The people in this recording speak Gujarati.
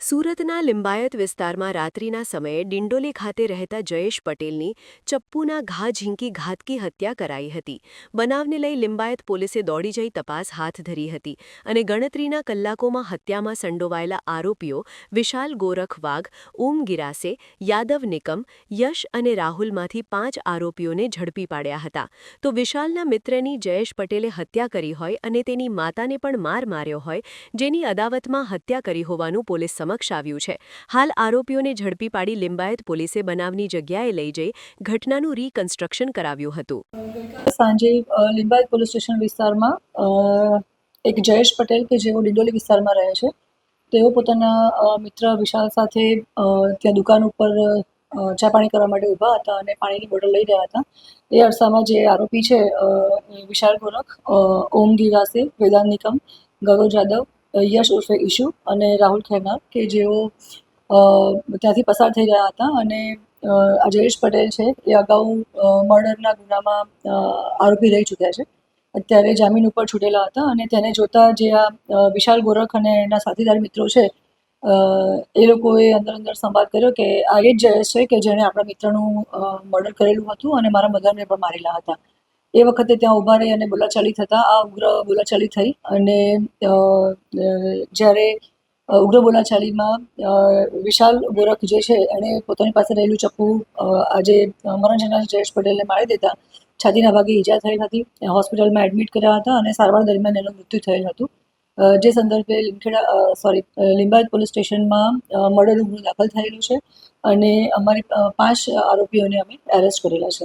સુરતના લિંબાયત વિસ્તારમાં રાત્રિના સમયે ડિંડોલી ખાતે રહેતા જયેશ પટેલની ચપ્પુના ઘા ઝીંકી ઘાતકી હત્યા કરાઈ હતી. બનાવને લઈ લિંબાયત પોલીસે દોડી જઈ તપાસ હાથ ધરી હતી અને ગણતરીના કલાકોમાં હત્યામાં સંડોવાયેલા આરોપીઓ વિશાલ ગોરખ વાઘ ઓમ ગિરાસે, યાદવ નિકમ, યશ અને રાહુલમાંથી પાંચ આરોપીઓને ઝડપી પાડ્યા હતા. તો વિશાલના મિત્રની જયેશ પટેલે હત્યા કરી હોય અને તેની માતાને પણ માર માર્યો હોય, જેની અદાવતમાં હત્યા કરી હોવાનું પોલીસ સમક્ષ આવ્યું છે. હાલ આરોપીઓને ઝડપી પાડી લિંબાયત પોલીસે બનાવની જગ્યાએ લઈ જઈ ઘટનાનું રીકન્સ્ટ્રક્શન કરાવ્યું હતું. સાંજે લિંબાયત પોલીસ સ્ટેશન વિસ્તારમાં એક જયેશ પટેલ કે જેઓ ડિંડોલી વિસ્તારમાં રહે છે, તેઓ પોતાના મિત્ર વિશાલ સાથે ત્યાં દુકાન ઉપર ચા પાણી કરવા માટે ઊભા હતા અને પાણીની બોટલ લઈ રહ્યા હતા. એ અરસામાં જે આરોપી છે વિશાલ ગોરખ ઓમ ગિરાસે, વેદાંત નિકમ ગૌરવ જાદવ યશ ઉર્ફે ઈશુ અને રાહુલ ખેના, કે જેઓ ત્યાંથી પસાર થઈ રહ્યા હતા અને આ જયેશ પટેલ છે એ અગાઉ મર્ડરના ગુનામાં આરોપી રહી ચૂક્યા છે. અત્યારે જામીન ઉપર છૂટેલા હતા અને તેને જોતા જે આ વિશાલ ગોરખ અને એના સાથીદાર મિત્રો છે એ લોકોએ અંદર અંદર સંવાદ કર્યો કે આ એ જ જયેશ છે કે જેણે આપણા મિત્રનું મર્ડર કરેલું હતું અને મારા મધરને પણ મારેલા હતા. એ વખતે ત્યાં ઊભા રહી અને બોલાચાલી થતાં આ ઉગ્ર બોલાચાલી થઈ અને જ્યારે ઉગ્ર બોલાચાલીમાં વિશાલ ગોરખ જે છે એણે પોતાની પાસે રહેલું ચપ્પુ આજે મરણજના જયેશ પટેલને મારી દેતા, છાતીના ભાગે ઈજા થઈ હતી હોસ્પિટલમાં એડમિટ કર્યા હતા અને સારવાર દરમિયાન એનું મૃત્યુ થયેલ હતું. જે સંદર્ભે લીમખેડા સોરી લિંબાયત પોલીસ સ્ટેશનમાં મર્ડર ગુનો દાખલ થયેલો છે અને અમારી પાંચ આરોપીઓને અમે એરેસ્ટ કરેલા છે.